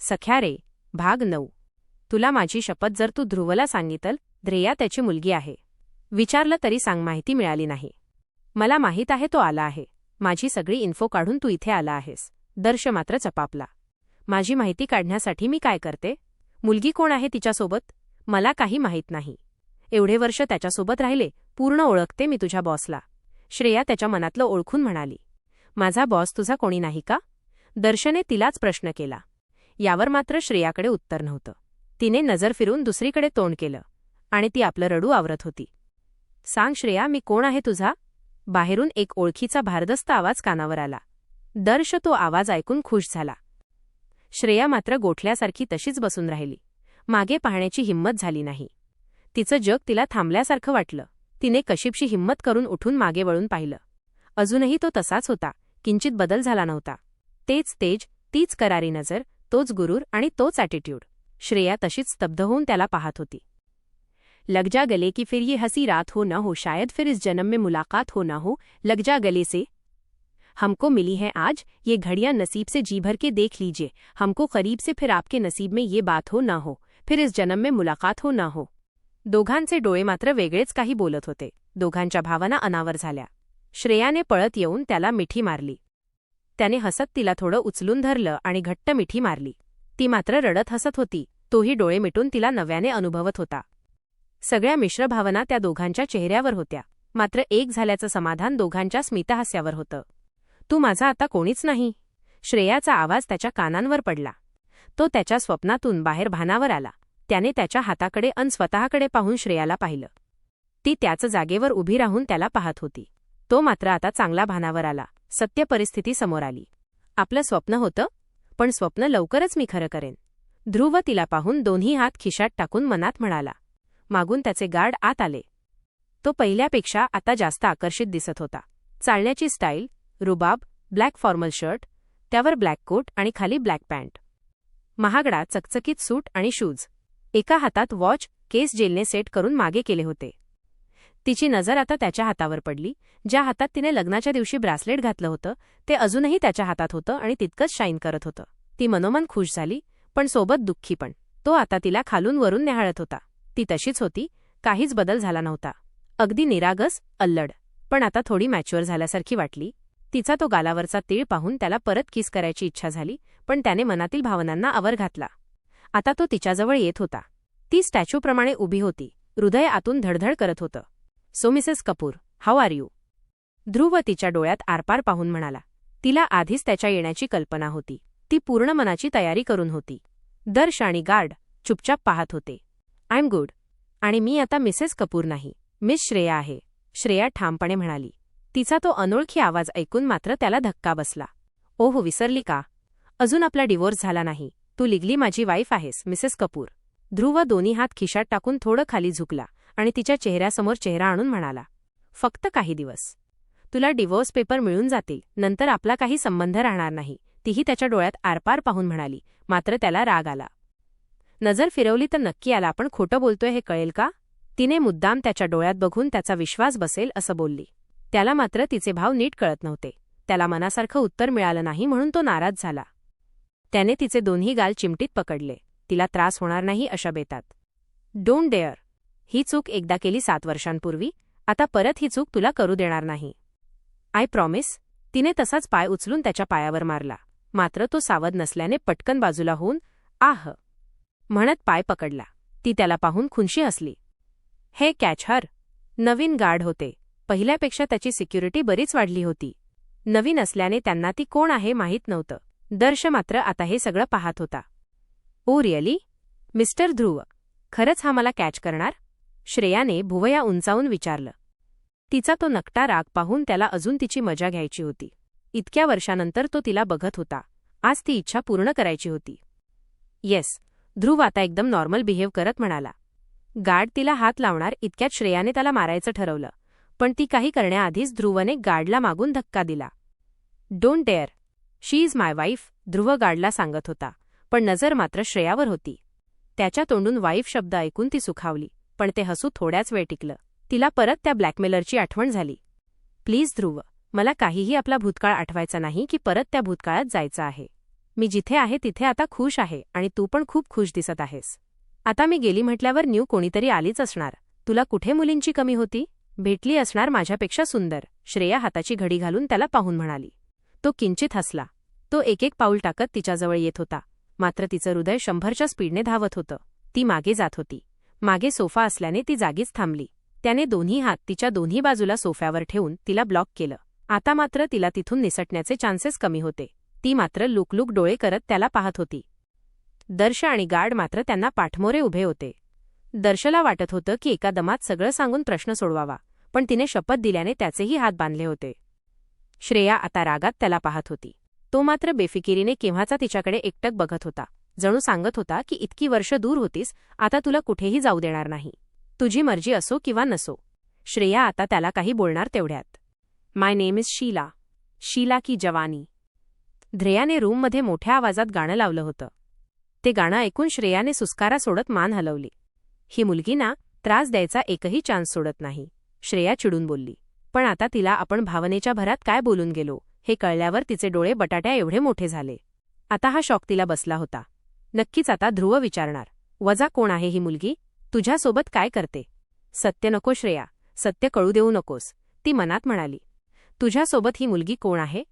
सख्या रे भाग नऊ. तुला माझी शपथ जर तू ध्रुवला सांगितल ध्रेया त्याची मुलगी आहे. विचारलं तरी सांग माहिती मिळाली नाही. मला माहीत आहे तो आला आहे. माझी सगळी इन्फो काढून तू इथे आला आहेस. दर्श मात्र चपापला. माझी माहिती काढण्यासाठी मी काय करते? मुलगी कोण आहे तिच्यासोबत? मला काही माहीत नाही. एवढे वर्ष त्याच्यासोबत राहिले पूर्ण ओळखते मी तुझ्या बॉसला श्रेया त्याच्या मनातलं ओळखून म्हणाली. माझा बॉस तुझा कोणी नाही का? दर्शने तिलाच प्रश्न केला. यावर मात्र श्रेयाकडे उत्तर नव्हतं. तिने नजर फिरून दुसरीकडे तोंड केलं आणि ती आपलं रडू आवरत होती. सांग श्रेया मी कोण आहे तुझा? बाहेरून एक ओळखीचा भारदस्त आवाज कानावर आला. दर्श तो आवाज ऐकून खुश झाला. श्रेया मात्र गोठल्यासारखी तशीच बसून राहिली. मागे पाहण्याची हिंमत झाली नाही. तिचं जग तिला थांबल्यासारखं वाटलं. तिने कशीपशी हिंमत करून उठून मागे वळून पाहिलं. अजूनही तो तसाच होता. किंचित बदल झाला नव्हता. तेच तेज तीच करारी नजर तोच गुरूर आणि तोच ॲटिट्यूड श्रेया तशीच स्तब्ध होऊन त्याला पाहत होती. लग जा गले की फिर ये हसी रात हो न हो, शायद फिर इस जन्म में मुलाकात हो न हो लग जा गले से हमको मिली है आज, ये घड़ियाँ नसीब से जी भर के देख लीजिए, हमको करीब से फिर आपके नसीब में ये बात हो न हो, फिर इस जन्म में मुलाकात हो न हो. दोघांचे डोळे मात्र वेगळेच काही बोलत होते. दोघांच्या भावना अनावर झाल्या. श्रेयाने पळत येऊन त्याला मिठी मारली. त्याने हसत तिला थोडं उचलून धरलं आणि घट्ट मिठी मारली. ती मात्र रडत हसत होती. तोही डोळे मिटून तिला नव्याने अनुभवत होता. सगळ्या मिश्र भावना त्या दोघांच्या चेहऱ्यावर होत्या. मात्र एक झाल्याचं समाधान दोघांच्या स्मितहास्यावर होतं. तू माझा आता कोणीच नाही. श्रेयाचा आवाज त्याच्या कानांवर पडला. तो त्याच्या स्वप्नातून बाहेर भानावर आला. त्याने त्याच्या हाताकडे अन स्वतःकडे पाहून श्रेयाला पाहिलं. ती त्याच जागेवर उभी राहून त्याला पाहत होती. तो मात्र आता चांगला भानावर आला. सत्य परिस्थिती समोर आली. आपलं स्वप्न होतं पण स्वप्न लवकरच मी खरं करेन. ध्रुव तिला पाहून दोन्ही हात खिशात टाकून मनात म्हणाला. मागून त्याचे गार्ड आत आले. तो पहिल्यापेक्षा आता जास्त आकर्षित दिसत होता. चालण्याची स्टाईल रुबाब ब्लॅक फॉर्मल शर्ट त्यावर ब्लॅक कोट आणि खाली ब्लॅक पॅन्ट. महागडा चकचकीत सूट आणि शूज. एका हातात वॉच केस जेलने सेट करून मागे केले होते. तिची नजर आता त्याच्या हातावर पडली. ज्या हातात तिने लग्नाच्या दिवशी ब्रासलेट घातलं होतं ते अजूनही त्याच्या हातात होतं आणि तितकंच शाईन करत होतं. ती मनोमन खुश झाली पण सोबत दुःखी पण. तो आता तिला खालून वरून न्याहाळत होता. ती तशीच होती काहीच बदल झाला नव्हता. अगदी निरागस अल्लड. पण आता थोडी मॅच्युअर झाल्यासारखी वाटली. तिचा तो गालावरचा तीळ पाहून त्याला परत किस करायची इच्छा झाली पण त्याने मनातील भावनांना आवर घातला. आता तो तिच्याजवळ येत होता. ती स्टॅच्यूप्रमाणे उभी होती. हृदय आतून धडधड करत होतं. So Mrs Kapoor how are you? Dhruv तिच्या डोळ्यात आरपार पाहून म्हणाला. तिला आधीच त्याच्या येण्याची कल्पना होती. ती पूर्ण मनाची तयारी करून होती. दर्श आणि गार्ड चुपचाप पाहत होते. I am good. आणि मी आता मिसेस कपूर नाही. मिस श्रेया आहे. श्रेया ठामपणे म्हणाली. तिचा तो अनोळखी आवाज ऐकून मात्र त्याला धक्का बसला. ओह विसरली का? अजून आपला डिवोर्स झाला नाही. तू लिगली माझी वाईफ आहेस मिसेस कपूर. ध्रुव दोन्ही हात खिशात टाकून थोडं खाली झुकला. आणि तिच्या चेहऱ्यासमोर चेहरा आणून म्हणाला फक्त काही दिवस. तुला डिवोर्स पेपर मिळून जातील. नंतर आपला काही संबंध राहणार नाही. तीही त्याच्या डोळ्यात आरपार पाहून म्हणाली. मात्र त्याला राग आला. नजर फिरवली तर नक्की आला आपण खोटं बोलतोय हे कळेल का? तिने मुद्दाम त्याच्या डोळ्यात बघून त्याचा विश्वास बसेल असं बोलली. त्याला मात्र तिचे भाव नीट कळत नव्हते. त्याला मनासारखं उत्तर मिळालं नाही म्हणून तो नाराज झाला. त्याने तिचे दोन्ही गाल चिमटीत पकडले. तिला त्रास होणार नाही अशा बेतात. Don't dare. ही चूक एकदा केली सात वर्षांपूर्वी आता परत ही चूक तुला करू देणार नाही. आय प्रॉमिस तिने तसाच पाय उचलून त्याच्या पायावर मारला. मात्र तो सावध नसल्याने पटकन बाजूला होऊन आह म्हणत पाय पकडला. ती त्याला पाहून खुनशी हसली. हे कॅच हर नवीन गार्ड होते. पहिल्यापेक्षा त्याची सिक्युरिटी बरीच वाढली होती. नवीन असल्याने त्यांना ती कोण आहे माहीत नव्हतं. दर्श मात्र आता हे सगळं पाहत होता. Oh really? मिस्टर ध्रुव खरंच हा मला कॅच करणार? श्रेयाने भुवया उंचावून विचारलं. तिचा तो नकटा राग पाहून त्याला अजून तिची मजा घ्यायची होती. इतक्या वर्षानंतर तो तिला बघत होता. आज ती इच्छा पूर्ण करायची होती. येस ध्रुव आता एकदम नॉर्मल बिहेव करत म्हणाला. गार्ड तिला हात लावणार इतक्यात श्रेयाने त्याला मारायचं ठरवलं. पण ती काही करण्याआधीच ध्रुवने गार्डला मागून धक्का दिला. Don't dare. She is my wife Dhruv गार्डला सांगत होता. पण नजर मात्र श्रेयावर होती. त्याच्या तोंडून वाईफ शब्द ऐकून ती सुखावली. पण ते हसू थोड्याच वेळ टिकलं. तिला परत त्या ब्लॅकमेलरची आठवण झाली. प्लीज ध्रुव मला काहीही आपला भूतकाळ आठवायचा नाही की परत त्या भूतकाळात जायचं आहे. मी जिथे आहे तिथे आता खुश आहे आणि तू पण खूप खुश दिसत आहेस. आता मी गेली म्हटल्यावर न्यू कोणीतरी आलीच असणार. तुला कुठे मुलींची कमी होती? भेटली असणार माझ्यापेक्षा सुंदर. श्रेया हाताची घडी घालून त्याला पाहून म्हणाली. तो किंचित हसला. तो एक एक पाऊल टाकत तिच्याजवळ येत होता. मात्र तिचं हृदय शंभरच्या स्पीडने धावत होतं. ती मागे जात होती. मागे सोफा असल्याने ती जागीच थांबली. त्याने दोन्ही हात तिच्या दोन्ही बाजूला सोफ्यावर ठेवून तिला ब्लॉक केलं. आता मात्र तिला तिथून निसटण्याचे चान्सेस कमी होते. ती मात्र लुकलुक डोळे करत त्याला पाहत होती. दर्श आणि गार्ड मात्र त्यांना पाठमोरे उभे होते. दर्शला वाटत होतं की एका दमात सगळं सांगून प्रश्न सोडवावा पण तिने शपथ दिल्याने त्याचेही हात बांधले होते. श्रेया आता रागात त्याला पाहत होती. तो मात्र बेफिकिरीने केव्हाचा तिच्याकडे एकटक बघत होता. जणू सांगत होता की इतकी वर्ष दूर होतीस आता तुला कुठेही जाऊ देणार नाही. तुझी मर्जी असो किंवा नसो. श्रेया आता त्याला काही बोलणार तेवढ्यात. My name is Sheila Sheila की जवानी. ध्रेयाने रूममध्ये मोठ्या आवाजात गाणं लावलं होतं. ते गाणं ऐकून श्रेयाने सुस्कारा सोडत मान हलवली. ही मुलगी ना त्रास द्यायचा एकही चान्स सोडत नाही. श्रेया चिडून बोलली. पण आता तिला आपण भावनेच्या भरात काय बोलून गेलो हे कळल्यावर तिचे डोळे बटाट्या एवढे मोठे झाले. आता हा शॉक तिला बसला होता. नक्कीच आता ध्रुव विचारणार. वजा कोण आहे ही मुलगी? तुझ्यासोबत काय करते? सत्य नको श्रेया. सत्य कळू देऊ नकोस. ती मनात म्हणाली. तुझ्यासोबत ही मुलगी कोण आहे?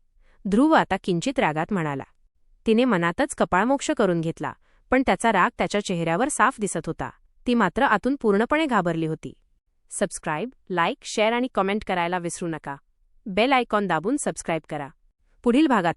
ध्रुव आता किंचित रागात म्हणाला. तिने मनातच कपाळमोक्ष करून घेतला पण त्याचा राग त्याच्या चेहऱ्यावर साफ दिसत होता. ती मात्र आतून पूर्णपणे घाबरली होती. सबस्क्राईब लाईक शेअर आणि कमेंट करायला विसरू नका. बेल आयकॉन दाबून सबस्क्राईब करा. पुढील भागात